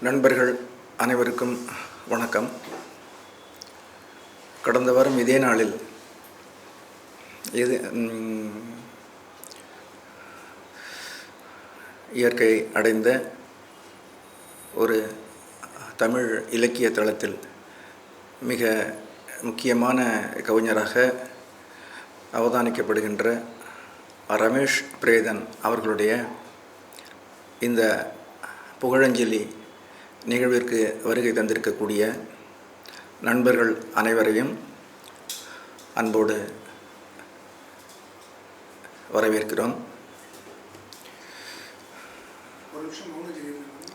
நண்பர்கள் அனைவருக்கும் வணக்கம். கடந்த வாரம் இதே நாளில் இது இயற்கை அடைந்த ஒரு தமிழ் இலக்கிய தளத்தில் மிக முக்கியமான கவிஞராக அவதானிக்கப்படுகின்ற ரமேஷ் பிரேதன் அவர்களுடைய இந்த புகழஞ்சலி நிகழ்விற்கு வருகை தந்திருக்கக்கூடிய நண்பர்கள் அனைவரையும் அன்போடு வரவேற்கிறோம்.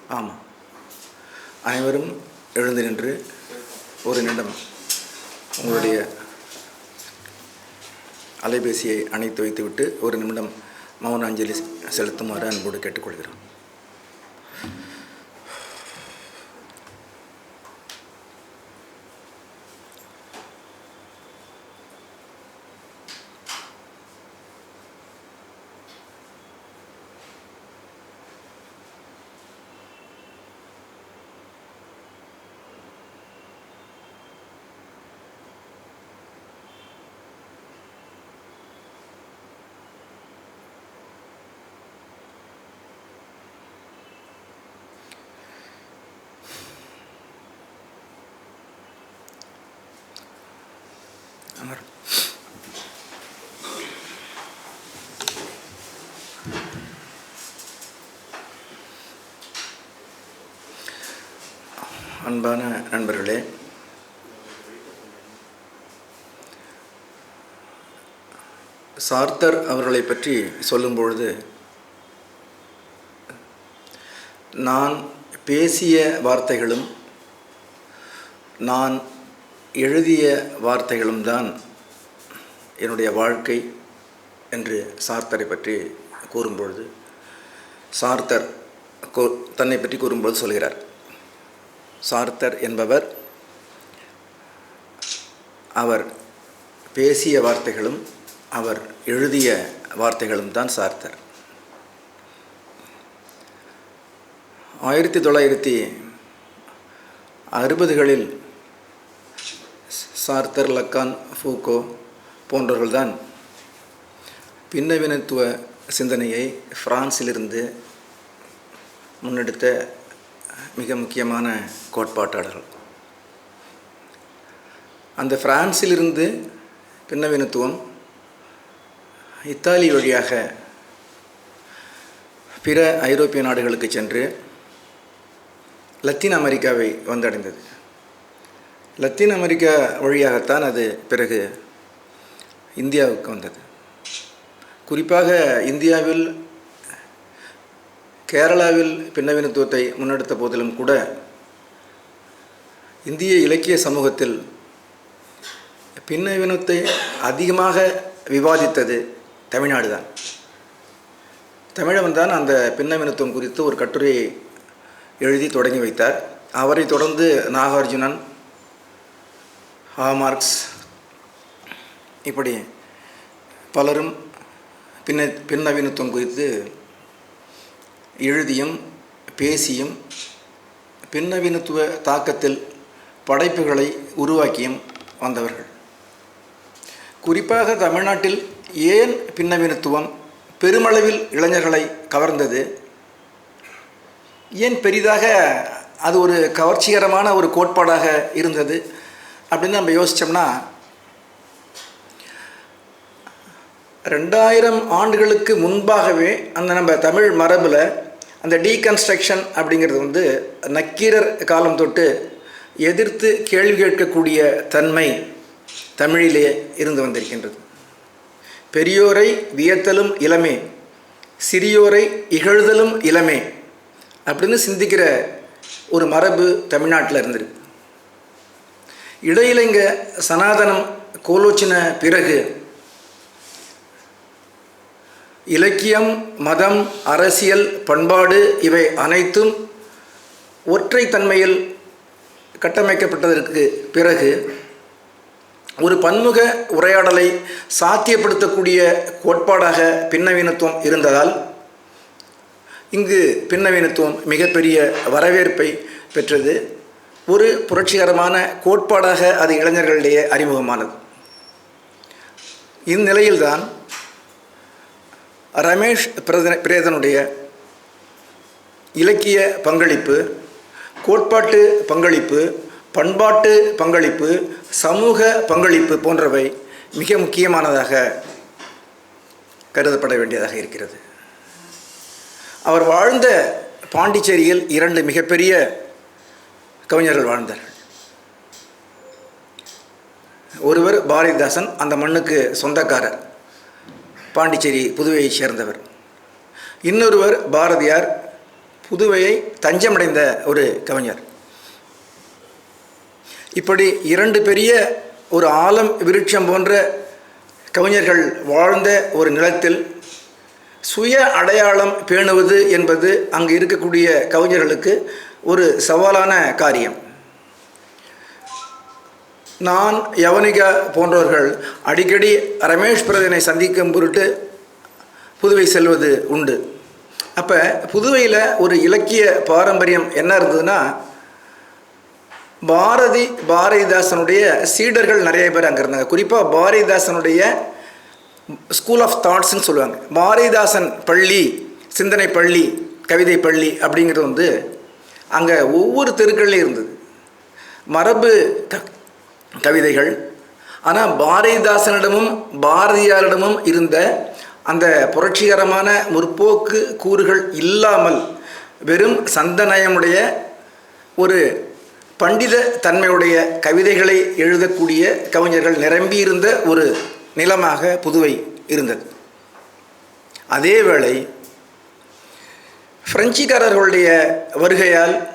ஆமாம். அனைவரும் எழுந்து நின்று ஒரு நிமிடம் உங்களுடைய அலைபேசியை அணைத்து வைத்துவிட்டு ஒரு நிமிடம் மௌன அஞ்சலி செலுத்துமாறு அன்போடு கேட்டுக்கொள்கிறோம். அன்பான நண்பர்களே சார்த்தர் அவர்களை பற்றி சொல்லும்பொழுது நான் பேசிய வார்த்தைகளும் நான் எழுதிய வார்த்தைகளும் தான் என்னுடைய வாழ்க்கை என்று சார்த்தரை பற்றி கூறும்பொழுது சார்த்தர் தன்னை பற்றி கூறும்போது சொல்கிறார். சார்த்தர் என்பவர். அவர் பேசிய வார்த்தைகளும் அவர் எழுதிய வார்த்தைகளும் தான் சார்த்தர். ஆயிரத்தி தொள்ளாயிரத்தி அறுபதுகளில் சார்த்தர் லக்கான் ஃபூகோ போன்றவர்கள்தான் பின்னவினத்துவ சிந்தனையை பிரான்சிலிருந்து முன்னெடுத்த மிக முக்கியமான கோட்பாட்டாளர்கள். அந்த பிரான்சிலிருந்து பின்னவினத்துவம் இத்தாலி வழியாக பிற ஐரோப்பிய நாடுகளுக்கு சென்று லத்தீன் அமெரிக்காவை வந்தடைந்தது. லத்தீன் அமெரிக்கா வழியாகத்தான் அது பிறகு இந்தியாவுக்கு வந்தது. குறிப்பாக இந்தியாவில் கேரளாவில் பின்னவீனத்துவத்தை முன்னெடுத்த போதிலும் கூட இந்திய இலக்கிய சமூகத்தில் பின்னவீனத்தை அதிகமாக விவாதித்தது தமிழ்நாடு தான். தமிழவன் தான் அந்த பின்னவீனத்துவம் குறித்து ஒரு கட்டுரையை எழுதி தொடங்கி வைத்தார். அவரை தொடர்ந்து நாகார்ஜுனன் ஹாமார்க்ஸ் இப்படி பலரும் பின்ன பின்னவீனத்துவம் குறித்து எழுதியும் பேசியும் பின்னவீனத்துவ தாக்கத்தில் படைப்புகளை உருவாக்கியும் வந்தவர்கள். குறிப்பாக தமிழ்நாட்டில் ஏன் பின்னவீனத்துவம் பெருமளவில் இளைஞர்களை கவர்ந்தது? ஏன் பெரிதாக அது ஒரு கவர்ச்சிகரமான ஒரு கோட்பாடாக இருந்தது? அப்படின்னு நம்ம யோசித்தோம்னா ரெண்டாயிரம் ஆண்டுகளுக்கு முன்பாகவே அந்த நம்ம தமிழ் மரபில் அந்த டீகன்ஸ்ட்ரக்ஷன் அப்படிங்கிறது வந்து நக்கீரர் காலம் தொட்டு எதிர்த்து கேள்வி கேட்கக்கூடிய தன்மை தமிழிலே இருந்து வந்திருக்கின்றது. பெரியோரை வியத்தலும் இளமே சிறியோரை இகழ்தலும் இளமே அப்படின்னு சிந்திக்கிற ஒரு மரபு தமிழ்நாட்டில் இருந்திருக்கு. இடையில இங்கே சனாதனம் கோலோச்சின பிறகு இலக்கியம் மதம் அரசியல் பண்பாடு இவை அனைத்தும் ஒற்றை தன்மையில் கட்டமைக்கப்பட்டதற்கு பிறகு ஒரு பன்முக உரையாடலை சாத்தியப்படுத்தக்கூடிய கோட்பாடாக பின்னவீனத்துவம் இருந்ததால் இங்கு பின்னவீனத்துவம் மிகப்பெரிய வரவேற்பை பெற்றது. ஒரு புரட்சிகரமான கோட்பாடாக அது இளைஞர்களிடையே அறிமுகமானது. இந்நிலையில்தான் ரமேஷ் பிரத பிரேதனுடைய இலக்கிய பங்களிப்பு கோட்பாட்டு பங்களிப்பு பண்பாட்டு பங்களிப்பு சமூக பங்களிப்பு போன்றவை மிக முக்கியமானதாக கருதப்பட வேண்டியதாக இருக்கிறது. அவர் வாழ்ந்த பாண்டிச்சேரியில் இரண்டு மிகப்பெரிய கவிஞர்கள் வாழ்ந்தார்கள். ஒருவர் பாரதிதாசன் அந்த மண்ணுக்கு சொந்தக்காரர். பாண்டிச்சேரி புதுவையைச் சேர்ந்தவர். இன்னொருவர் பாரதியார் புதுவையை தஞ்சமடைந்த ஒரு கவிஞர். இப்படி இரண்டு பெரிய ஒரு ஆலம் விருட்சம் போன்ற கவிஞர்கள் வாழ்ந்த ஒரு நிலத்தில் சுய அடையாளம் பேணுவது என்பது அங்கு இருக்கக்கூடிய கவிஞர்களுக்கு ஒரு சவாலான காரியம். நான் யவனிகா போன்றவர்கள் அடிக்கடி ரமேஷ் பிரதனை சந்திக்கும் பொருட்டு புதுவை செல்வது உண்டு. அப்போ புதுவையில் ஒரு இலக்கிய பாரம்பரியம் என்ன இருந்ததுன்னா பாரதி பாரதிதாசனுடைய சீடர்கள் நிறைய பேர் அங்கே இருந்தாங்க. குறிப்பாக பாரதிதாசனுடைய ஸ்கூல் ஆஃப் தாட்ஸ்ன்னு சொல்லுவாங்க. பாரதிதாசன் பள்ளி சிந்தனை பள்ளி கவிதை பள்ளி அப்படிங்கிறது வந்து அங்கே ஒவ்வொரு தெருக்கள்லேயும் இருந்தது. மரபு கவிதைகள். ஆனால் பாரதிதாசனிடமும் பாரதியாரிடமும் இருந்த அந்த புரட்சிகரமான முற்போக்கு கூறுகள் இல்லாமல் வெறும் சந்தநயமுடைய ஒரு பண்டித தன்மையுடைய கவிதைகளை எழுதக்கூடிய கவிஞர்கள் நிரம்பியிருந்த ஒரு நிலமாக புதுவை இருந்தது. அதேவேளை பிரெஞ்சுக்காரர்களுடைய வருகையால்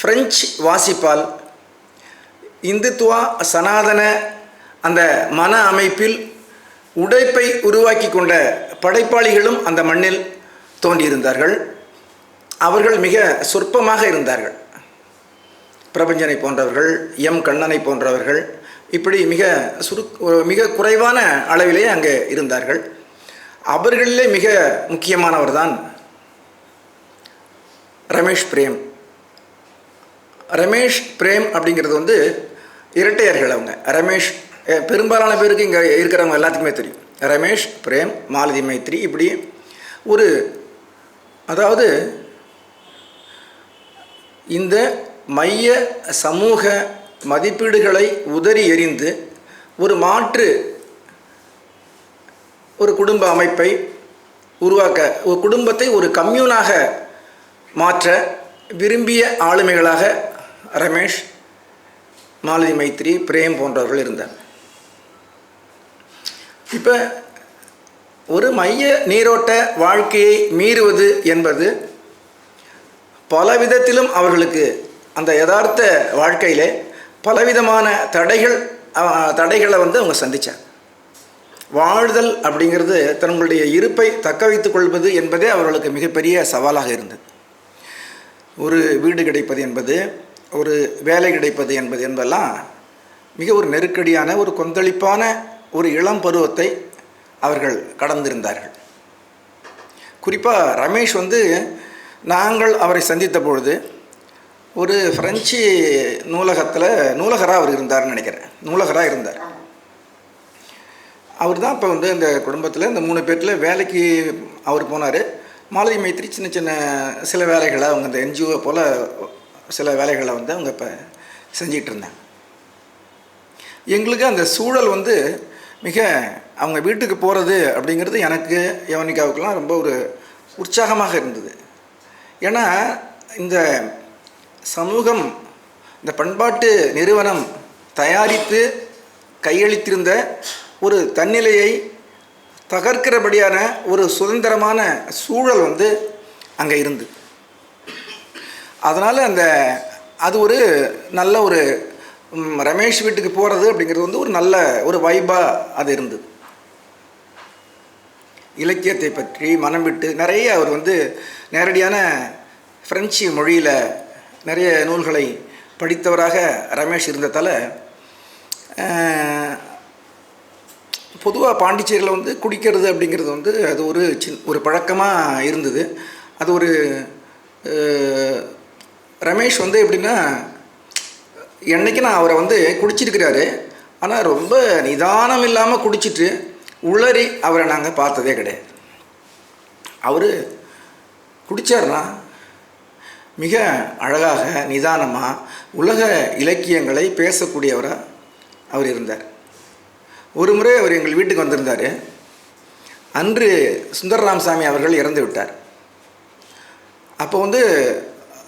பிரெஞ்சு வாசிப்பால் இந்துத்துவா சனாதன அந்த மன அமைப்பில் உடைப்பை உருவாக்கி கொண்ட படைப்பாளிகளும் அந்த மண்ணில் தோன்றியிருந்தார்கள். அவர்கள் மிக சொற்பமாக இருந்தார்கள். பிரபஞ்சனை போன்றவர்கள் எம் கண்ணனை போன்றவர்கள் இப்படி மிக சுரு மிக குறைவான அளவிலே அங்கே இருந்தார்கள். அவர்களிலே மிக முக்கியமானவர் தான் ரமேஷ் பிரேம். ரமேஷ் பிரேம் அப்படிங்கிறது வந்து இரட்டையர்கள் அவங்க. ரமேஷ் பெரும்பாலான பேருக்கு இங்கே இருக்கிறவங்க எல்லாத்துக்குமே தெரியும். ரமேஷ் பிரேம் மாலதி மைத்ரி இப்படி ஒரு அதாவது இந்த மைய சமூக மதிப்பீடுகளை உதறி எறிந்து ஒரு மாற்று ஒரு குடும்ப அமைப்பை உருவாக்க ஒரு குடும்பத்தை ஒரு கம்யூனாக மாற்ற விரும்பிய ஆளுமைகளாக ரமேஷ் மாலதி மைத்ரி பிரேம் போன்றவர்கள் இருந்தார். இப்போ ஒரு மைய நீரோட்ட வாழ்க்கையை மீறுவது என்பது பல விதத்திலும் அவர்களுக்கு அந்த யதார்த்த வாழ்க்கையிலே பலவிதமான தடைகள் தடைகளை வந்து அவங்க சந்தித்தாங்க வாழ்தல் அப்படிங்கிறது தங்களுடைய இருப்பை தக்க வைத்துக் கொள்வது என்பதே அவர்களுக்கு மிகப்பெரிய சவாலாக இருந்தது. ஒரு வீடு கிடைப்பது என்பது ஒரு வேலை கிடைப்பது என்பது என்பதெல்லாம் மிக ஒரு நெருக்கடியான ஒரு கொந்தளிப்பான ஒரு இளம் பருவத்தை அவர்கள் கடந்திருந்தார்கள். குறிப்பாக ரமேஷ் வந்து நாங்கள் அவரை சந்தித்த பொழுது ஒரு ஃப்ரெஞ்சு நூலகத்தில் நூலகராக அவர் இருந்தார்னு நினைக்கிறேன். நூலகராக இருந்தார். அவர் தான் இப்போ வந்து இந்த குடும்பத்தில் இந்த மூணு பேர்த்தில் வேலைக்கு அவர் போனார். மாலதி மைத்திரி சின்ன சின்ன சில வேலைகளை அவங்க இந்த என்ஜிஓ போல் சில வேலைகளை வந்து அவங்க இப்போ செஞ்சிகிட்டு இருந்தாங்க எங்களுக்கு அந்த சூழல் வந்து மிக அவங்க வீட்டுக்கு போகிறது அப்படிங்கிறது எனக்கு யவனிகாவுக்கெல்லாம் ரொம்ப ஒரு உற்சாகமாக இருந்தது. ஏன்னா இந்த சமூகம் இந்த பண்பாட்டு நிறுவனம் தயாரித்து கையளித்திருந்த ஒரு தன்னிலையை தகர்க்கிறபடியான ஒரு சுதந்திரமான சூழல் வந்து அங்கே இருந்து அதனால் அந்த அது ஒரு நல்ல ஒரு ரமேஷ் வீட்டுக்கு போகிறது அப்படிங்கிறது வந்து ஒரு நல்ல ஒரு வைபாக அது இருந்தது. இலக்கியத்தை பற்றி மனம் விட்டு நிறைய அவர் வந்து நேரடியான ஃப்ரெஞ்சு மொழியில் நிறைய நூல்களை படித்தவராக ரமேஷ் இருந்ததால் பொதுவாக பாண்டிச்சேரியில் வந்து குடிக்கிறது அப்படிங்கிறது வந்து அது ஒரு சின் ஒரு பழக்கமாக இருந்தது. அது ஒரு ரமேஷ் வந்து எப்படின்னா என்னைக்கு நான் அவரை வந்து குடிச்சிருக்கிறாரு ஆனால் ரொம்ப நிதானம் இல்லாமல் குடிச்சிட்டு உளறி அவரை நாங்கள் பார்த்ததே கிடையாது. அவர் குடித்தார்னா மிக அழகாக நிதானமாக உலக இலக்கியங்களை பேசக்கூடியவராக அவர் இருந்தார். ஒரு முறை அவர் எங்கள் வீட்டுக்கு வந்திருந்தார். அன்று சுந்தரராமசாமி அவர்கள் இறந்து விட்டார். அப்போ வந்து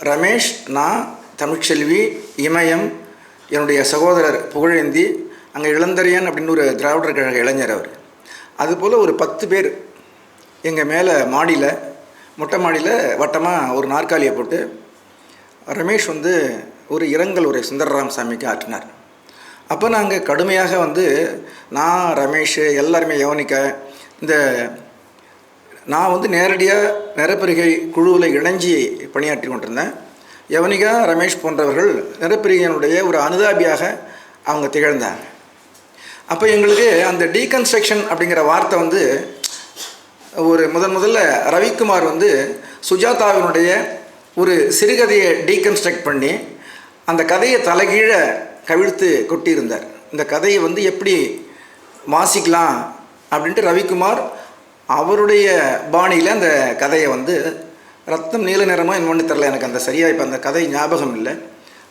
ரமேஷ் நான் தமிழ்ச்செல்வி இமயம் என்னுடைய சகோதரர் புகழேந்தி அங்கே இளந்தரையன் அப்படின்னு ஒரு திராவிடர் கழக இளைஞர் அவர். அதுபோல் ஒரு பத்து பேர் எங்கள் மேலே மாடியில் மொட்டை மாடியில் வட்டமாக ஒரு நாற்காலியை போட்டு ரமேஷ் வந்து ஒரு இரங்கல் உரை சுந்தரராமசாமிக்கு ஆற்றினார். அப்போ நாங்கள் கடுமையாக வந்து நான் ரமேஷ் எல்லாருமே யவனிக்க இந்த நான் வந்து நேரடியாக நிறப்பிரிகை குழுவில் இணைஞ்சி பணியாற்றி கொண்டிருந்தேன். யவனிகா ரமேஷ் போன்றவர்கள் நிறப்பிரிகையினுடைய ஒரு அனுதாபியாக அவங்க திகழ்ந்தாங்க. அப்போ எங்களுக்கு அந்த டீகன்ஸ்ட்ரக்ஷன் அப்படிங்கிற வார்த்தை வந்து ஒரு முதன் முதல்ல ரவிக்குமார் வந்து சுஜாதாவினுடைய ஒரு சிறுகதையை டீகன்ஸ்ட்ரக்ட் பண்ணி அந்த கதையை தலைகீழ கவிழ்த்து கொட்டியிருந்தார். இந்த கதையை வந்து எப்படி வாசிக்கலாம் அப்படின்ட்டு ரவிக்குமார் அவருடைய பாணியில் அந்த கதையை வந்து ரத்தம் நீல நிறமாக இன்னொன்று தெரில எனக்கு அந்த சரியாக இப்போ அந்த கதை ஞாபகம் இல்லை.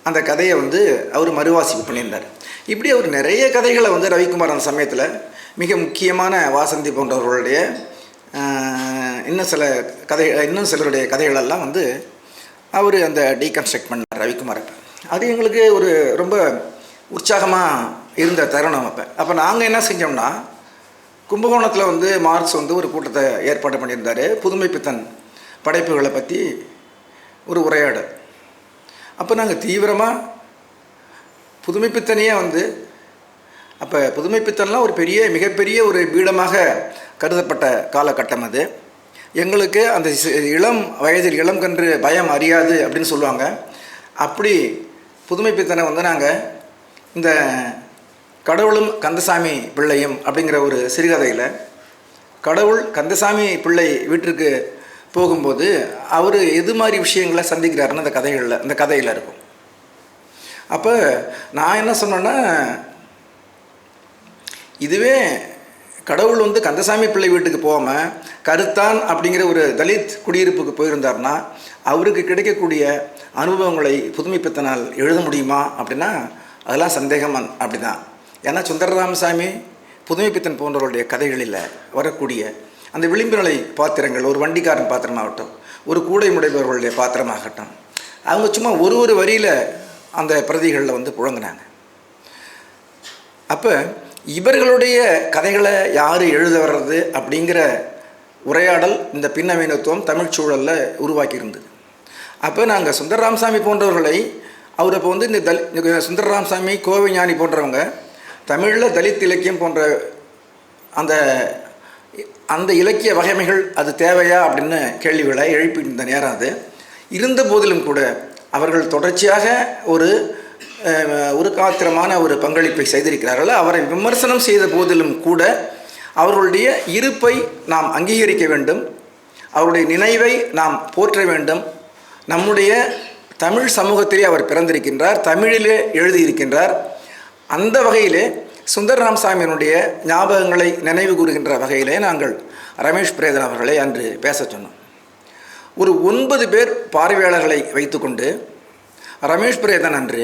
அந்த கதையை வந்து அவர் மறுவாசிப்பு பண்ணியிருந்தார். இப்படி அவர் நிறைய கதைகளை வந்து ரவிக்குமார் அந்த சமயத்தில் மிக முக்கியமான வாசந்தி போன்றவர்களுடைய இன்னும் சில கதை இன்னும் சிலருடைய கதைகளெல்லாம் வந்து அவர் அந்த டீகன்ஸ்ட்ரக்ட் பண்ணார் ரவிக்குமார் அது எங்களுக்கு ஒரு ரொம்ப உற்சாகமாக இருந்த தருணம் அப்போ. அப்போ நாங்கள் என்ன செஞ்சோம்னா கும்பகோணத்தில் வந்து மார்க்ஸ் வந்து ஒரு கூட்டத்தை ஏற்பாடு பண்ணியிருந்தார். புதுமை பித்தன் படைப்புகளை பற்றி ஒரு உரையாடல். அப்போ நாங்கள் தீவிரமாக புதுமை பித்தனையே வந்து அப்போ புதுமை பித்தன்லாம் ஒரு பெரிய மிகப்பெரிய ஒரு பீடமாக கருதப்பட்ட காலகட்டம் அது. எங்களுக்கு அந்த இளம் வயதில் இளம் கன்று பயம் அறியாது அப்படின்னு சொல்லுவாங்க. அப்படி புதுமை பித்தனை வந்து நாங்கள் இந்த கடவுளும் கந்தசாமி பிள்ளையும் அப்படிங்கிற ஒரு சிறுகதையில் கடவுள் கந்தசாமி பிள்ளை வீட்டிற்கு போகும்போது அவர் எது மாதிரி விஷயங்களை சந்திக்கிறாருன்னு அந்த கதைகளில் அந்த கதையில் இருக்கும். அப்போ நான் என்ன சொன்னேன்னா இதுவே கடவுள் வந்து கந்தசாமி பிள்ளை வீட்டுக்கு போகாமல் கருத்தான் அப்படிங்கிற ஒரு தலித் குடியிருப்புக்கு போயிருந்தார்னா அவருக்கு கிடைக்கக்கூடிய அனுபவங்களை புதுமைப்பித்தனால் எழுத முடியுமா அப்படின்னா அதெல்லாம் சந்தேகம் அப்படி தான் ஏன்னா சுந்தரராமசாமி புதுமைப்பித்தன் போன்றவருடைய கதைகளில் வரக்கூடிய அந்த விளிம்புநிலை பாத்திரங்கள் ஒரு வண்டிக்காரன் பாத்திரமாகட்டும் ஒரு கூடை முடைபவர்களுடைய பாத்திரமாகட்டும் அவங்க சும்மா ஒரு ஒரு வரியில் அந்த பிரதிகளில் வந்து புழங்கினாங்க. அப்போ இவர்களுடைய கதைகளை யார் எழுத வர்றது அப்படிங்கிற உரையாடல் இந்த பின்னவீனத்துவம் தமிழ் சூழலில் உருவாக்கியிருந்தது. அப்போ நாங்கள் சுந்தரராமசாமி போன்றவர்களை அவர் இப்போ வந்து இந்த தலி இந்த சுந்தரராமசாமி கோவை ஞானி போன்றவங்க தமிழில் தலித் இலக்கியம் போன்ற அந்த அந்த இலக்கிய வகைமைகள் அது தேவையா அப்படின்னு கேள்விகளை எழுப்பியிருந்த நேரம் அது. இருந்த போதிலும் கூட அவர்கள் தொடர்ச்சியாக ஒரு ஒரு காத்திரமான ஒரு பங்களிப்பை செய்திருக்கிறார்கள். அவரை விமர்சனம் செய்த போதிலும் கூட அவர்களுடைய இருப்பை நாம் அங்கீகரிக்க வேண்டும். அவருடைய நினைவை நாம் போற்ற வேண்டும். நம்முடைய தமிழ் சமூகத்திலே அவர் பிறந்திருக்கின்றார். தமிழிலே எழுதியிருக்கின்றார். அந்த வகையிலே சுந்தர் சாமியினுடைய ஞாபகங்களை நினைவு கூறுகின்ற வகையிலே நாங்கள் ரமேஷ் பிரேதன் அவர்களை அன்று பேச சொன்னோம். ஒரு ஒன்பது பேர் பார்வையாளர்களை வைத்துக்கொண்டு ரமேஷ் பிரேதன் அன்று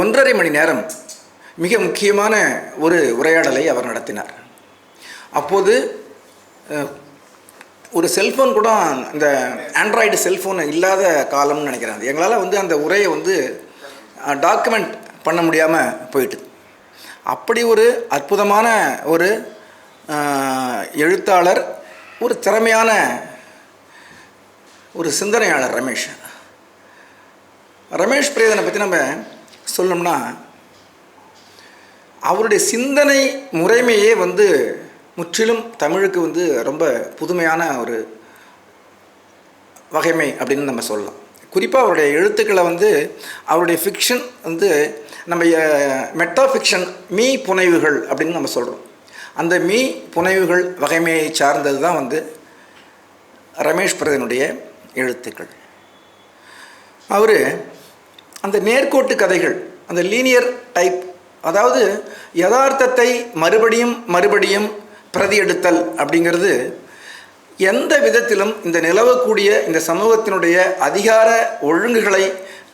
ஒன்றரை மணி நேரம் மிக முக்கியமான ஒரு உரையாடலை அவர் நடத்தினார். அப்போது ஒரு செல்ஃபோன் கூட இந்த ஆண்ட்ராய்டு செல்ஃபோன் இல்லாத காலம்னு நினைக்கிறாங்க. எங்களால் வந்து அந்த உரையை வந்து டாக்குமெண்ட் பண்ண முடியாமல் போயிட்டு அப்படி ஒரு அற்புதமான ஒரு எழுத்தாளர் ஒரு திறமையான ஒரு சிந்தனையாளர் ரமேஷ். ரமேஷ் பிரேதனை பற்றி நம்ம சொல்லணும்னா அவருடைய சிந்தனை முறைமையே வந்து முற்றிலும் தமிழுக்கு வந்து ரொம்ப புதுமையான ஒரு வகைமை அப்படின்னு நம்ம சொல்லலாம். குறிப்பாக அவருடைய எழுத்துக்களை வந்து அவருடைய ஃபிக்ஷன் வந்து நம்ம மெட்டா ஃபிக்ஷன் மீ புனைவுகள் அப்படின்னு நம்ம சொல்கிறோம் அந்த மீ புனைவுகள் வகைமையை சார்ந்தது தான் வந்து ரமேஷ் பிரதனுடைய எழுத்துக்கள். அவர் அந்த நேர்கோட்டு கதைகள் அந்த லீனியர் டைப் அதாவது யதார்த்தத்தை மறுபடியும் மறுபடியும் பிரதி எடுத்தல் அப்படிங்கிறது எந்த விதத்திலும் இந்த நிலவக்கூடிய இந்த சமூகத்தினுடைய அதிகார ஒழுங்குகளை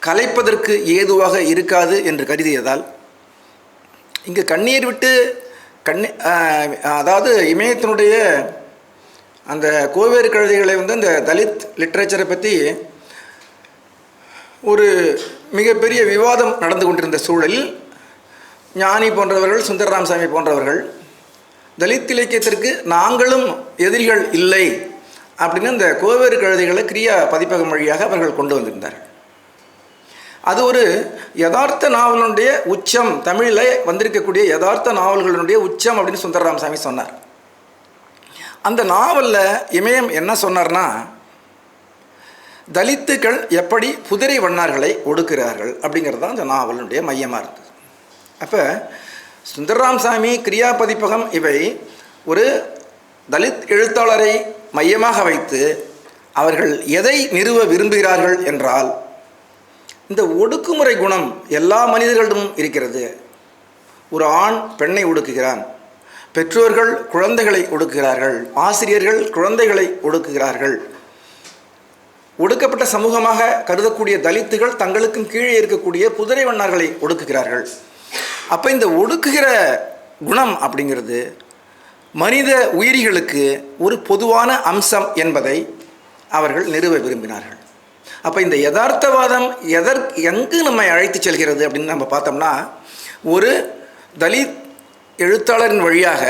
கலைப்பதற்கு ஏதுவாக இருக்காது என்று கருதியதால் இங்கு கண்ணீர் விட்டு கண்ணி அதாவது இமயத்தினுடைய அந்த கோவேறு கழுதைகளை வந்து இந்த தலித் லிட்ரேச்சரை பற்றி ஒரு மிகப்பெரிய விவாதம் நடந்து கொண்டிருந்த சூழலில் ஞானி போன்றவர்கள் சுந்தரராமசாமி போன்றவர்கள் தலித் இலக்கியத்திற்கு நாங்களும் எதிரிகள் இல்லை அப்படின்னு இந்த கோவேறு கழுதைகளை கிரியா பதிப்பகம் வழியாக அவர்கள் கொண்டு வந்திருந்தார்கள். அது ஒரு யதார்த்த நாவலுடைய உச்சம் தமிழில் வந்திருக்கக்கூடிய யதார்த்த நாவல்களுடைய உச்சம் அப்படின்னு சுந்தரராமசாமி சொன்னார். அந்த நாவலில் இமயம் என்ன சொன்னார்னா தலித்துக்கள் எப்படி புதிரை வண்ணார்களை ஒடுக்கிறார்கள் அப்படிங்கிறது தான் அந்த நாவலுடைய மையமாக இருந்தது. அப்போ சுந்தரராமசாமி கிரியா பதிப்பகம் இவை ஒரு தலித் எழுத்தாளரை மையமாக வைத்து அவர்கள் எதை நிறுவ விரும்புகிறார்கள் என்றால் இந்த ஒடுக்குமுறை குணம் எல்லா மனிதர்களிடமும் இருக்கிறது. ஒரு ஆண் பெண்ணை ஒடுக்குகிறான் பெற்றோர்கள் குழந்தைகளை ஒடுக்குகிறார்கள் ஆசிரியர்கள் குழந்தைகளை ஒடுக்குகிறார்கள். ஒடுக்கப்பட்ட சமூகமாக கருதக்கூடிய தலித்துகள் தங்களுக்கும் கீழே இருக்கக்கூடிய புதிரை வண்ணார்களை ஒடுக்குகிறார்கள். அப்போ இந்த ஒடுக்குகிற குணம் அப்படிங்கிறது மனித உயிரிகளுக்கு ஒரு பொதுவான அம்சம் என்பதை அவர்கள் நிறுவ விரும்பினார்கள். அப்போ இந்த யதார்த்தவாதம் எதற் எங்கு நம்மை அழைத்து செல்கிறது அப்படின்னு நம்ம பார்த்தோம்னா ஒரு தலித் எழுத்தாளரின் வழியாக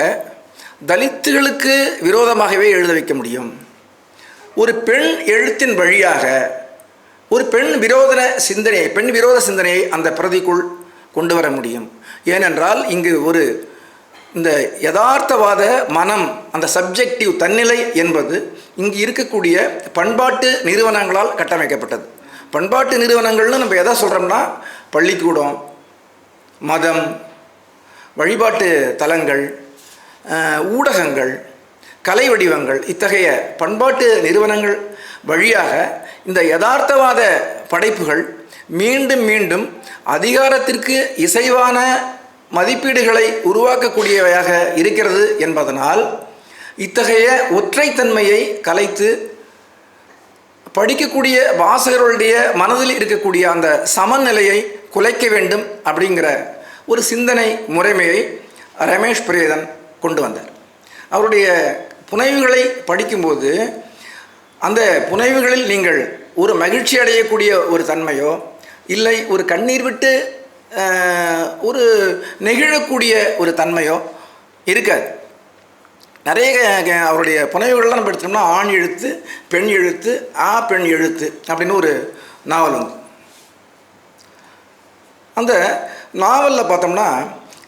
தலித்துகளுக்கு விரோதமாகவே எழுத வைக்க முடியும். ஒரு பெண் எழுத்தின் வழியாக ஒரு பெண் விரோத சிந்தனையை பெண் விரோத சிந்தனையை அந்த பிரதிக்குள் கொண்டு வர முடியும். ஏனென்றால் இங்கு ஒரு இந்த யதார்த்தவாத மனம் அந்த சப்ஜெக்டிவ் தன்னிலை என்பது இங்கு இருக்கக்கூடிய பண்பாட்டு நிறுவனங்களால் கட்டமைக்கப்பட்டது. பண்பாட்டு நிறுவனங்கள்னு நம்ம எதை சொல்கிறோம்னா பள்ளிக்கூடம் மதம் வழிபாட்டு தலங்கள் ஊடகங்கள் கலை வடிவங்கள் இத்தகைய பண்பாட்டு நிறுவனங்கள் வழியாக இந்த யதார்த்தவாத படைப்புகள் மீண்டும் மீண்டும் அதிகாரத்திற்கு இசைவான மதிப்பீடுகளை உருவாக்கக்கூடியவையாக இருக்கிறது என்பதனால் இத்தகைய ஒற்றைத்தன்மையை கலைத்து படிக்கக்கூடிய வாசகர்களுடைய மனதில் இருக்கக்கூடிய அந்த சமநிலையை குலைக்க வேண்டும் அப்படிங்கிற ஒரு சிந்தனை முறைமையை ரமேஷ் பிரேதன் கொண்டு வந்தார். அவருடைய புனைவுகளை படிக்கும்போது அந்த புனைவுகளில் நீங்கள் ஒரு மகிழ்ச்சி அடையக்கூடிய ஒரு தன்மையோ இல்லை ஒரு கண்ணீர் விட்டு ஒரு நெகிழக்கூடிய ஒரு தன்மையோ இருக்காது. நிறைய அவருடைய புனைவுகள்லாம் நம்ம எடுத்தோம்னா ஆண் எழுத்து பெண் எழுத்து ஆ பெண் எழுத்து அப்படின்னு ஒரு நாவல் வந்து அந்த நாவலில் பார்த்தோம்னா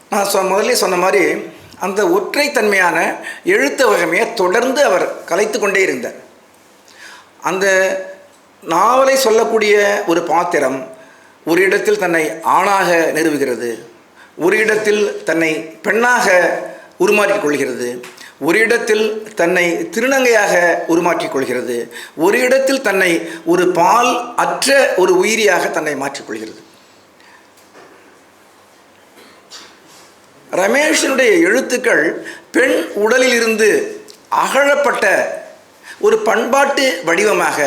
நான் சொ முதல்ல சொன்ன மாதிரி அந்த ஒற்றைத்தன்மையான எழுத்து வகைமையை தொடர்ந்து அவர் கலைத்து கொண்டே இருந்தார். அந்த நாவலை சொல்லக்கூடிய ஒரு பாத்திரம் ஒரு இடத்தில் தன்னை ஆணாக நிறுவுகிறது ஒரு இடத்தில் தன்னை பெண்ணாக உருமாற்றிக் கொள்கிறது ஒரு இடத்தில் தன்னை திருநங்கையாக உருமாற்றிக் கொள்கிறது ஒரு இடத்தில் தன்னை ஒரு பால் அற்ற ஒரு உயிரியாக தன்னை மாற்றிக்கொள்கிறது ரமேஷனுடைய எழுத்துக்கள் பெண் உடலிலிருந்து அகழப்பட்ட ஒரு பண்பாட்டு வடிவமாக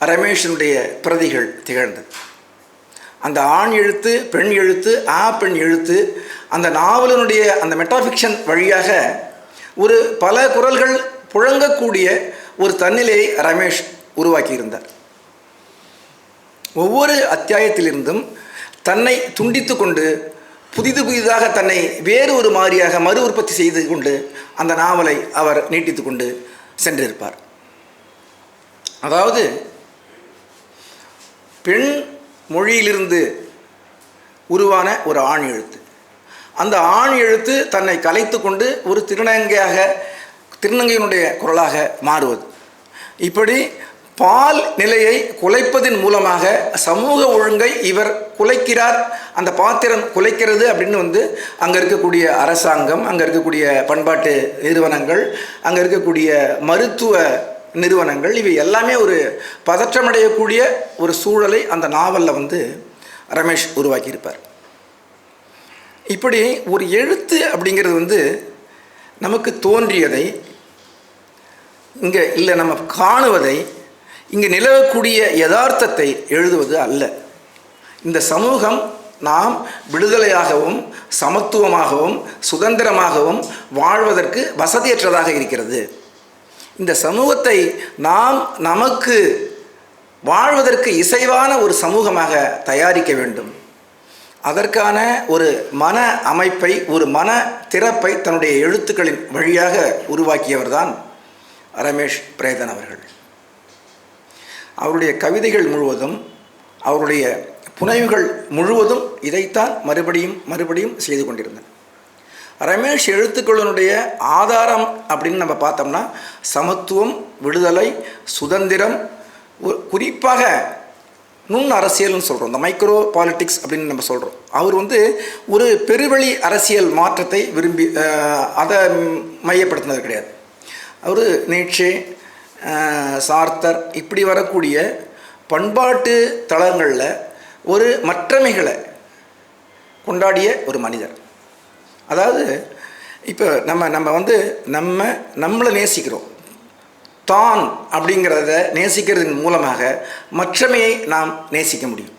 ரமேஷனுடைய பிரதிகள் திகழ்ந்தது. அந்த ஆண் எழுத்து பெண் எழுத்து ஆ பெண் எழுத்து அந்த நாவலினுடைய அந்த மெட்டாஃபிக்ஷன் வழியாக ஒரு பல குரல்கள் புழங்கக்கூடிய ஒரு தன்னிலையை ரமேஷ் உருவாக்கியிருந்தார். ஒவ்வொரு அத்தியாயத்திலிருந்தும் தன்னை துண்டித்து கொண்டு புதிது புதிதாக தன்னை வேறு ஒரு மாதிரியாக மறு உற்பத்தி செய்து கொண்டு அந்த நாவலை அவர் நீட்டித்து கொண்டு சென்றிருப்பார். அதாவது பெண் மொழியிலிருந்து உருவான ஒரு ஆண் எழுத்து. அந்த ஆண் எழுத்து தன்னை கலைத்து கொண்டு ஒரு திருநங்கையாக திருநங்கையினுடைய குரலாக மாறுவது. இப்படி பால் நிலையை குலைப்பதன் மூலமாக சமூக ஒழுங்கை இவர் குலைக்கிறார் அந்த பாத்திரம் குலைக்கிறது அப்படின்னு வந்து அங்கே இருக்கக்கூடிய அரசாங்கம் அங்கே இருக்கக்கூடிய பண்பாட்டு நிறுவனங்கள் அங்கே இருக்கக்கூடிய மருத்துவ நிறுவனங்கள் இவை எல்லாமே ஒரு பதற்றமடையக்கூடிய ஒரு சூழலை அந்த நாவலில் வந்து ரமேஷ் உருவாக்கியிருப்பார். இப்படி ஒரு எழுத்து அப்படிங்கிறது வந்து நமக்கு தோன்றியதை இங்கே இல்லை நம்ம காணுவதை இங்கே நிலவக்கூடிய யதார்த்தத்தை எழுதுவது அல்ல. இந்த சமூகம் நாம் விடுதலையாகவும் சமத்துவமாகவும் சுதந்திரமாகவும் வாழ்வதற்கு வசதியற்றதாக இருக்கிறது. இந்த சமூகத்தை நாம் நமக்கு வாழ்வதற்கு இசைவான ஒரு சமூகமாக தயாரிக்க வேண்டும். அதற்கான ஒரு மன அமைப்பை ஒரு மன திறப்பை தன்னுடைய எழுத்துக்களின் வழியாக உருவாக்கியவர்தான் ரமேஷ் பிரேதன் அவர்கள். அவருடைய கவிதைகள் முழுவதும் அவருடைய புனைவுகள் முழுவதும் இதைத்தான் மறுபடியும் மறுபடியும் செய்து கொண்டிருந்தேன். ரமேஷ் எழுத்துக்களினுடைய ஆதாரம் அப்படின்னு நம்ம பார்த்தோம்னா சமத்துவம் விடுதலை சுதந்திரம் குறிப்பாக நுண் அரசியல்னு சொல்கிறோம் இந்த மைக்ரோ பாலிட்டிக்ஸ் அப்படின்னு நம்ம சொல்கிறோம் அவர் வந்து ஒரு பெருவழி அரசியல் மாற்றத்தை விரும்பி அதை மையப்படுத்தினது கிடையாது. அவர் நீட்சே சார்த்தர் இப்படி வரக்கூடிய பண்பாட்டு தளங்களில் ஒரு மற்றமைகளை கொண்டாடிய ஒரு மனிதர். அதாவது இப்போ நம்ம நம்ம வந்து நம்ம நம்மளை நேசிக்கிறோம். தான் அப்படிங்கிறத நேசிக்கிறதன் மூலமாக மற்றமையை நாம் நேசிக்க முடியும்.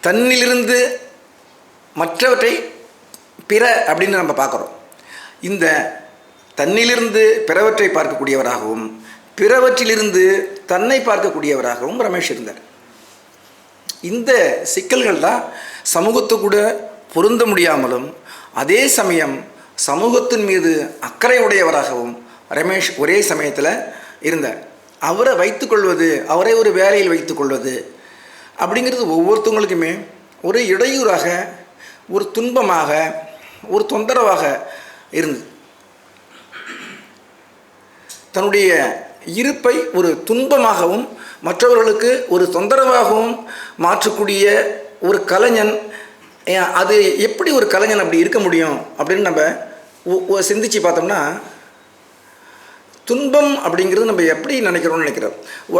தன்னிலிருந்து மற்றவற்றை பிற அப்படின்னு நம்ம பார்க்குறோம். இந்த தன்னிலிருந்து பிறவற்றை பார்க்கக்கூடியவராகவும் பிறவற்றிலிருந்து தன்னை பார்க்கக்கூடியவராகவும் ரமேஷ் இருந்தார். இந்த சிக்கல்கள் தான் சமூகத்து கூட பொருந்த முடியாமலும் அதே சமயம் சமூகத்தின் மீது அக்கறை உடையவராகவும் ரமேஷ் ஒரே சமயத்தில் இருந்தார். அவரை வைத்துக்கொள்வது அவரை ஒரு வேலையில் வைத்துக்கொள்வது அப்படிங்கிறது ஒவ்வொருத்தவங்களுக்குமே ஒரு இடையூறாக ஒரு துன்பமாக ஒரு தொந்தரவாக இருந்தது. தன்னுடைய இருப்பை ஒரு துன்பமாகவும் மற்றவர்களுக்கு ஒரு தொந்தரவாகவும் மாற்றக்கூடிய ஒரு கலைஞன் அது எப்படி ஒரு கலைஞன் அப்படி இருக்க முடியும் அப்படின்னு நம்ம ஒ- சிந்திச்சு பார்த்தோம்னா துன்பம் அப்படிங்கிறது நம்ம எப்படி நினைக்கிறோம்னு நினைக்கிறோம்.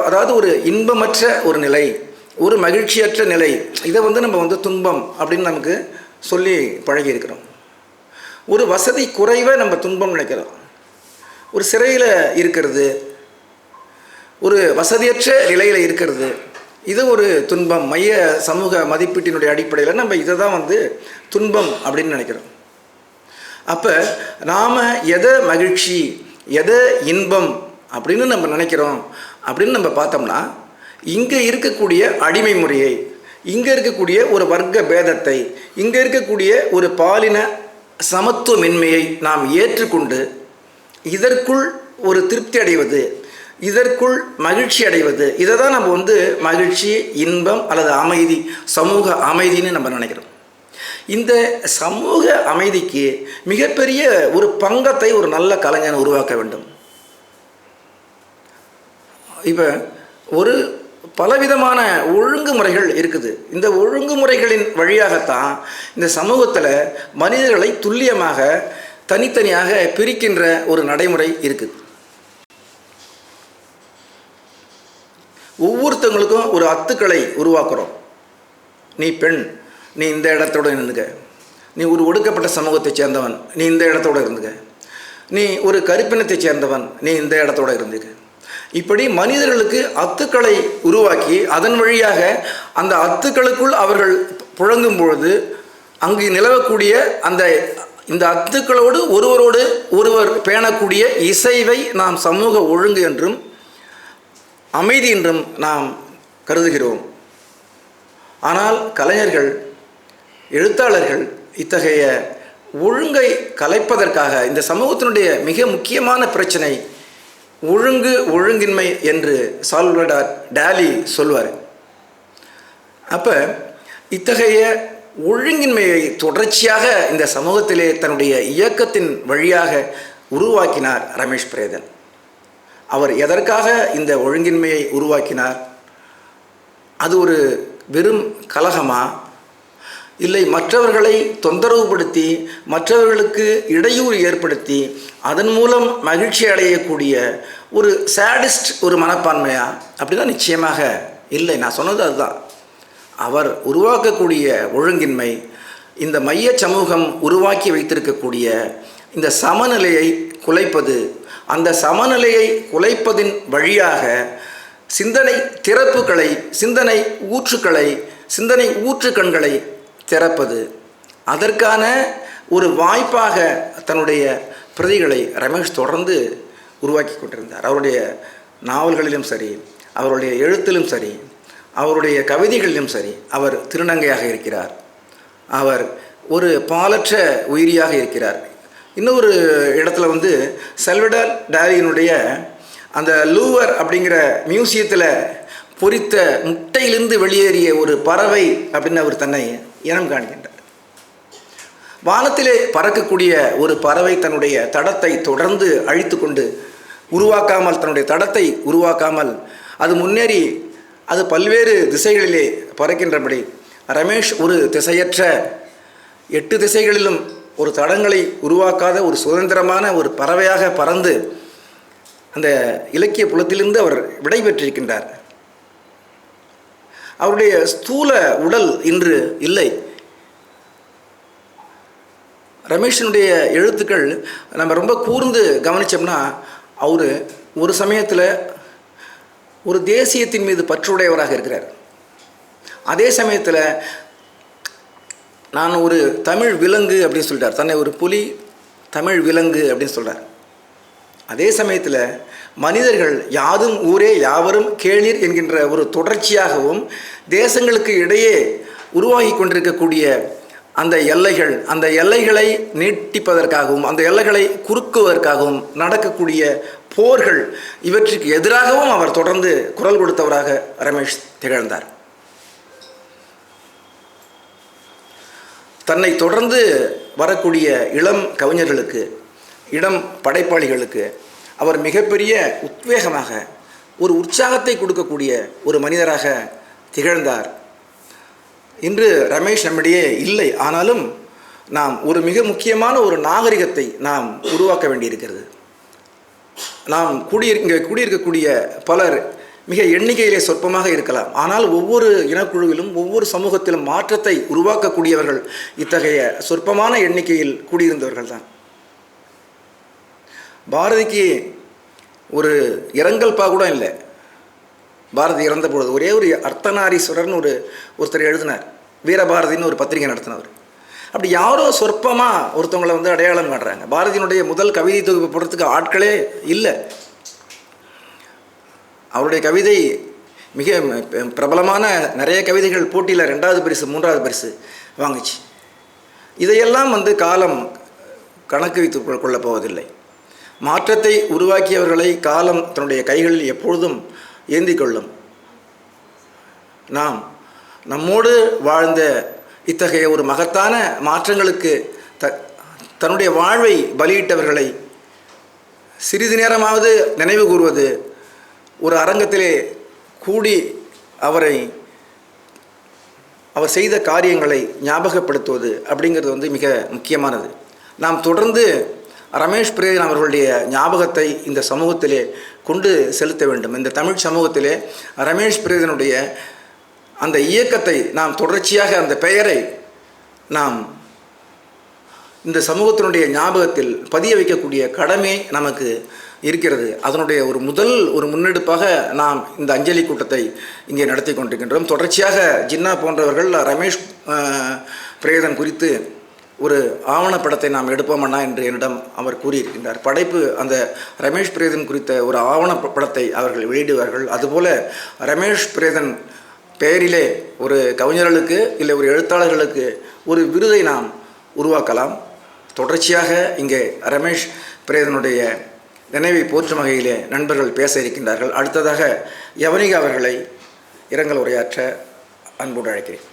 அதாவது ஒரு இன்பமற்ற ஒரு நிலை ஒரு மகிழ்ச்சியற்ற நிலை இதை வந்து நம்ம வந்து துன்பம் அப்படின்னு நமக்கு சொல்லி பழகி இருக்கிறோம். ஒரு வசதி குறைவை நம்ம துன்பம் நினைக்கிறோம். ஒரு சிறையில் இருக்கிறது ஒரு வசதியற்ற நிலையில் இருக்கிறது இது ஒரு துன்பம். மைய சமூக மதிப்பீட்டினுடைய அடிப்படையில் நம்ம இதை தான் வந்து துன்பம் அப்படின்னு நினைக்கிறோம். அப்போ நாம் எதை மகிழ்ச்சி எதை இன்பம் அப்படின்னு நம்ம நினைக்கிறோம் அப்படின்னு நம்ம பார்த்தோம்னா இங்கே இருக்கக்கூடிய அடிமை முறையை இங்கே இருக்கக்கூடிய ஒரு வர்க்க பேதத்தை இங்கே இருக்கக்கூடிய ஒரு பாலின சமத்துவமின்மையை நாம் ஏற்றுக்கொண்டு இதற்குள் ஒரு திருப்தி அடைவது இதற்குள் மகிழ்ச்சி அடைவது. இதை தான் நம்ம வந்து மகிழ்ச்சி இன்பம் அல்லது அமைதி சமூக அமைதின்னு நம்ம நினைக்கிறோம். இந்த சமூக அமைதிக்கு மிகப்பெரிய ஒரு பங்கத்தை ஒரு நல்ல கலைஞன் உருவாக்க வேண்டும். இப்போ ஒரு பலவிதமான ஒழுங்குமுறைகள் இருக்குது. இந்த ஒழுங்குமுறைகளின் வழியாகத்தான் இந்த சமூகத்தில் மனிதர்களை துல்லியமாக தனித்தனியாக பிரிக்கின்ற ஒரு நடைமுறை இருக்குது. ஒவ்வொருத்தவங்களுக்கும் ஒரு அத்துக்களை உருவாக்குறோம். நீ பெண் நீ இந்த இடத்தோட இருந்துக்க நீ ஒரு ஒடுக்கப்பட்ட சமூகத்தைச் சேர்ந்தவன் நீ இந்த இடத்தோடு இருந்துக்க. நீ ஒரு கருப்பினத்தைச் சேர்ந்தவன் நீ இந்த இடத்தோடு இருந்துக்க. இப்படி மனிதர்களுக்கு அத்துக்களை உருவாக்கி அதன் வழியாக அந்த அத்துக்களுக்குள் அவர்கள் புழங்கும் பொழுது அங்கு நிலவக்கூடிய அந்த இந்த அத்துக்களோடு ஒருவரோடு ஒருவர் பேணக்கூடிய இசைவை நாம் சமூக ஒழுங்கு என்றும் அமைதி என்றும் நாம் கருதுகிறோம். ஆனால் கலைஞர்கள் எழுத்தாளர்கள் இத்தகைய ஒழுங்கை கலைப்பதற்காக இந்த சமூகத்தினுடைய மிக முக்கியமான பிரச்சனை ஒழுங்கு ஒழுங்கின்மை என்று சால்வடார் டேலி சொல்வார். அப்போ இத்தகைய ஒழுங்கின்மையை தொடர்ச்சியாக இந்த சமூகத்திலே தன்னுடைய இயக்கத்தின் வழியாக உருவாக்கினார் ரமேஷ் பிரேதன். அவர் எதற்காக இந்த ஒழுங்கின்மையை உருவாக்கினார்? அது ஒரு வெறும் கலகமா? இல்லை மற்றவர்களை தொந்தரவுபடுத்தி மற்றவர்களுக்கு இடையூறு ஏற்படுத்தி அதன் மூலம் மகிழ்ச்சி அடையக்கூடிய ஒரு சேடிஸ்ட் ஒரு மனப்பான்மையா? அப்படின்னா நிச்சயமாக இல்லை. நான் சொன்னது அதுதான். அவர் உருவாக்கக்கூடிய ஒழுங்கின்மை இந்த மைய சமூகம் உருவாக்கி வைத்திருக்கக்கூடிய இந்த சமநிலையை குலைப்பது அந்த சமநிலையை குலைப்பதின் வழியாக சிந்தனை திறப்புகளை சிந்தனை ஊற்றுக்களை சிந்தனை ஊற்று கண்களை திறப்பது. அதற்கான ஒரு வாய்ப்பாக தன்னுடைய பிரதிகளை ரமேஷ் தொடர்ந்து உருவாக்கி கொண்டிருந்தார். அவருடைய நாவல்களிலும் சரி அவருடைய எழுத்திலும் சரி அவருடைய கவிதைகளிலும் சரி அவர் திருநங்கையாக இருக்கிறார். அவர் ஒரு பாலற்ற உயிரியாக இருக்கிறார். இன்னொரு இடத்துல வந்து செல்வடார் டாரியினுடைய அந்த லூவர் அப்படிங்கிற மியூசியத்தில் பொறித்த முட்டையிலிருந்து வெளியேறிய ஒரு பறவை அப்படின்னு அவர் தன்னை இனம் காண்கின்றார். வானத்திலே பறக்கக்கூடிய ஒரு பறவை தன்னுடைய தடத்தை தொடர்ந்து அழித்து கொண்டு உருவாக்காமல் தன்னுடைய தடத்தை உருவாக்காமல் அது முன்னேறி அது பல்வேறு திசைகளிலே பறக்கின்றபடி ரமேஷ் ஒரு திசையற்ற எட்டு திசைகளிலும் ஒரு தடங்களை உருவாக்காத ஒரு சுதந்திரமான ஒரு பறவையாக பறந்து அந்த இலக்கிய புலத்திலிருந்து அவர் விடை பெற்றிருக்கின்றார் அவருடைய ஸ்தூல உடல் இன்று இல்லை. ரமேஷனுடைய எழுத்துக்கள் நம்ம ரொம்ப கூர்ந்து கவனித்தோம்னா அவர் ஒரு சமயத்தில் ஒரு தேசியத்தின் மீது பற்றுடையவராக இருக்கிறார். அதே சமயத்தில் நான் ஒரு தமிழ் விலங்கு அப்படின்னு சொல்லிட்டார். தன்னை ஒரு புலி தமிழ் விலங்கு அப்படின்னு சொல்கிறார் அதே சமயத்தில் மனிதர்கள் யாதும் ஊரே யாவரும் கேளிர் என்கின்ற ஒரு தொடர்ச்சியாகவும் தேசங்களுக்கு இடையே உருவாகி கொண்டிருக்கக்கூடிய அந்த எல்லைகள் அந்த எல்லைகளை நீட்டிப்பதற்காகவும் அந்த எல்லைகளை குறுக்குவதற்காகவும் நடக்கக்கூடிய போர்கள் இவற்றுக்கு எதிராகவும் அவர் தொடர்ந்து குரல் கொடுத்தவராக ரமேஷ் திகழ்ந்தார். தன்னை தொடர்ந்து வரக்கூடிய இளம் கவிஞர்களுக்கு இளம் படைப்பாளிகளுக்கு அவர் மிகப்பெரிய உத்வேகமாக ஒரு உற்சாகத்தை கொடுக்கக்கூடிய ஒரு மனிதராக திகழ்ந்தார். இன்று ரமேஷ் நம்மிடையே இல்லை. ஆனாலும் நாம் ஒரு மிக முக்கியமான ஒரு நாகரிகத்தை நாம் உருவாக்க வேண்டியிருக்கிறது. நாம் கூடியிரு இங்கே கூடியிருக்கக்கூடிய பலர் மிக எண்ணிக்கையிலே சொற்பமாக இருக்கலாம். ஆனால் ஒவ்வொரு இனக்குழுவிலும் ஒவ்வொரு சமூகத்திலும் மாற்றத்தை உருவாக்கக்கூடியவர்கள் இத்தகைய சொற்பமான எண்ணிக்கையில் கூடியிருந்தவர்கள் தான். பாரதிக்கு ஒரு இரங்கல் பா கூட இல்லை. பாரதி இறந்த பொழுது ஒரே ஒரு அர்த்தநாரீஸ்வரர்னு ஒரு ஒருத்தர் எழுதினார். வீரபாரதின்னு ஒரு பத்திரிகை நடத்தினவர். அப்படி யாரோ சொற்பமாக ஒருத்தவங்களை வந்து அடையாளம் காட்டுறாங்க. பாரதியினுடைய முதல் கவிதை தொகுப்பு போடுறதுக்கு ஆட்களே இல்லை. அவருடைய கவிதை மிக பிரபலமான நிறைய கவிதைகள் போட்டியில் ரெண்டாவது பரிசு மூன்றாவது பரிசு வாங்குச்சு. இதையெல்லாம் வந்து காலம் கணக்கு வைத்து கொள்ளப் போவதில்லை. மாற்றத்தை உருவாக்கியவர்களை காலம் தன்னுடைய கைகளில் எப்பொழுதும் ஏந்தி கொள்ளும். நாம் நம்மோடு வாழ்ந்த இத்தகைய ஒரு மகத்தான மாற்றங்களுக்கு த தன்னுடைய வாழ்வை பலியிட்டவர்களை சிறிது நேரமாவது நினைவு கூறுவது ஒரு அரங்கத்திலே கூடி அவரை அவர் செய்த காரியங்களை ஞாபகப்படுத்துவது அப்படிங்கிறது வந்து மிக முக்கியமானது. நாம் தொடர்ந்து ரமேஷ் பிரேதன் அவர்களுடைய ஞாபகத்தை இந்த சமூகத்திலே கொண்டு செலுத்த வேண்டும். இந்த தமிழ் சமூகத்திலே ரமேஷ் பிரேதனுடைய அந்த இயக்கத்தை நாம் தொடர்ச்சியாக அந்த பெயரை நாம் இந்த சமூகத்தினுடைய ஞாபகத்தில் பதிய வைக்கக்கூடிய கடமை நமக்கு இருக்கிறது. அதனுடைய ஒரு முதல் ஒரு முன்னெடுப்பாக நாம் இந்த அஞ்சலி கூட்டத்தை இங்கே நடத்தி கொண்டிருக்கின்றோம். தொடர்ச்சியாக ஜின்னா போன்றவர்கள் ரமேஷ் பிரேதன் குறித்து ஒரு ஆவணப்படத்தை நாம் எடுப்போமண்ணா என்று என்னிடம் அவர் கூறியிருக்கின்றார். படைப்பு அந்த ரமேஷ் பிரேதன் குறித்த ஒரு ஆவணப்படத்தை அவர்கள் வெளியிடுவார்கள். அதுபோல ரமேஷ் பிரேதன் பெயரிலே ஒரு கவிஞர்களுக்கு இல்லை ஒரு எழுத்தாளர்களுக்கு ஒரு விருதை நாம் உருவாக்கலாம். தொடர்ச்சியாக இங்கே ரமேஷ் பிரேதனுடைய நினைவை போற்றும் வகையிலே நண்பர்கள் பேச இருக்கின்றார்கள். அடுத்ததாக யவனிகா அவர்களை இரங்கல் உரையாற்ற அன்போடு அழைக்கிறேன்.